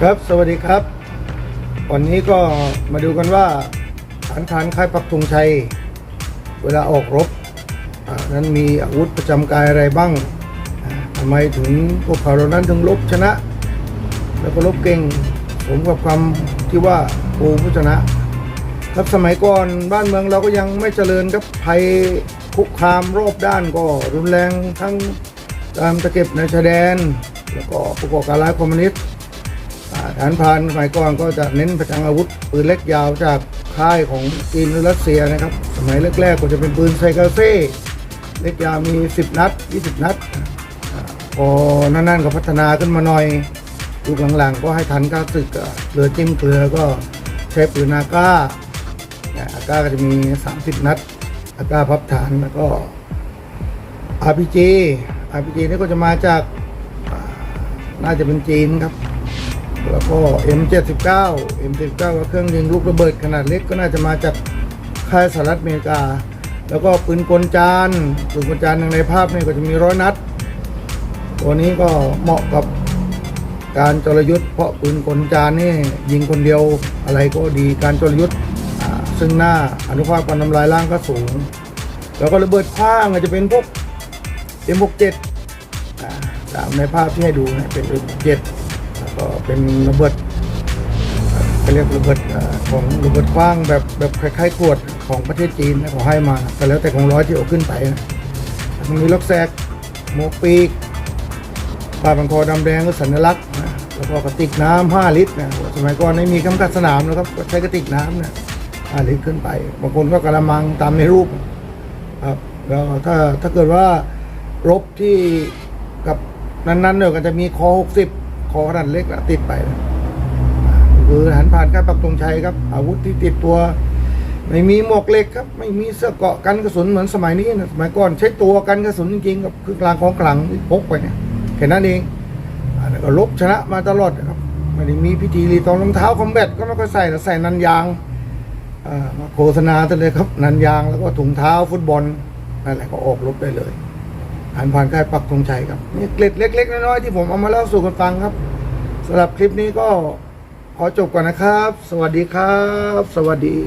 ครับสวัสดีครับ วันนี้ก็มาดูกันว่าฐานทหารค่ายปักธงชัย เวลาออกรบอ่านั้นมีอาวุธประจำกายอะไรบ้างทำไมถึงพวกเขาเหล่านั้นถึงรบชนะ แล้วก็รบเก่งสมกับคำที่ว่าปูผู้ชนะ ครับสมัยก่อนบ้านเมืองเราก็ยังไม่เจริญครับภัยคุกคามรอบด้านก็รุนแรงทั้งตามตะเก็บในชายแดน แล้วก็ประกอบการร้ายคอมมิวนิสต์ ฐานพรานสมัยก่อนก็จะเน้นประจังอาวุธปืนเล็กยาวจากค่ายของจีนหรือรัสเซียนะครับ สมัยแรกๆก็จะเป็นปืนไซกาเซ่เล็กยาวมี 10 นัด 20 นัดอ่าพอนั่นๆก็พัฒนาขึ้นมาหน่อยยุคหลังๆ ก็ให้ทันก้าศึกเรือจิ้มเกลือก็ใช้ปืนอาก้าอาก้าก็จะมี 30 นัดอาก้าพับฐานแล้วก็ RPG RPG นี่ก็จะมาจากน่าจะเป็นจีนครับ แล้วก็ M79 M79 ก็เครื่องยิงลูกระเบิดขนาดเล็กก็น่าจะมาจากค่ายสหรัฐอเมริกา แล้วก็ปืนกลจานปืนกลจานอย่างในภาพนี่ก็จะมีร้อยนัด ตัวนี้ก็เหมาะกับการจรยุทธ์เพราะปืนกลจานนี่ยิงคนเดียวอะไรก็ดีการจรยุทธ์ซึ่งหน้าอนุภาคการทำลายร่างก็สูง แล้วก็ระเบิดคว้างอาจจะเป็นพวก M67 ตามในภาพที่ให้ดูนะเป็น M67 ก็เป็นระเบิดเอ่อเรียกระเบิดของระเบิดคว้างแบบแบบคล้ายๆขวดของประเทศจีนนะเขาให้มาแต่แล้วแต่ของร้อยที่เอาขึ้นไปนะมันมีล็อกแซกหมวกปีกผ้าพันคอดำแดงก็สัญลักษณ์นะแล้วก็กระติกน้ำห้าลิตรนะสมัยก่อนไม่มีกำกัดสนามนะครับใช้กระติกน้ำนี่ยห้าลิตรขึ้นไปบางคนก็กระมังตามในรูปครับแล้วถ้าถ้าเกิดว่ารบที่กับนั้นๆเนี่ยก็จะมีคอ60 คอขนาดเล็กนะติดไปนะคือหันผ่านค่ายปักตรงชัยครับ อาวุธที่ติดตัว ไม่มีหมวกเหล็กครับ ไม่มีเสื้อเกาะกันกระสุนเหมือนสมัยนี้นะสมัยก่อนใช้ตัวกันกระสุนจริงๆกับคือกลางของกลางพกไปเนี่ยแค่นั้นเองลก็ลบชนะมาตลอดครับไม่ได้มีพิธีรีตองรองเท้าคอมแบทก็ไม่ค่อยใส่แต่ใส่นันยางมาโฆษณาตัวเลยครับนันยางแล้วก็ถุงเท้าฟุตบอลนั่นแหละก็ออกรบได้เลย ผ่านผ่านค่ายปักธงชัยครับนี่เกล็ดเล็ก ๆ น้อยๆที่ผมเอามาเล่าสู่กันฟังครับสำหรับคลิปนี้ก็ขอจบก่อนนะครับ สวัสดีครับ สวัสดี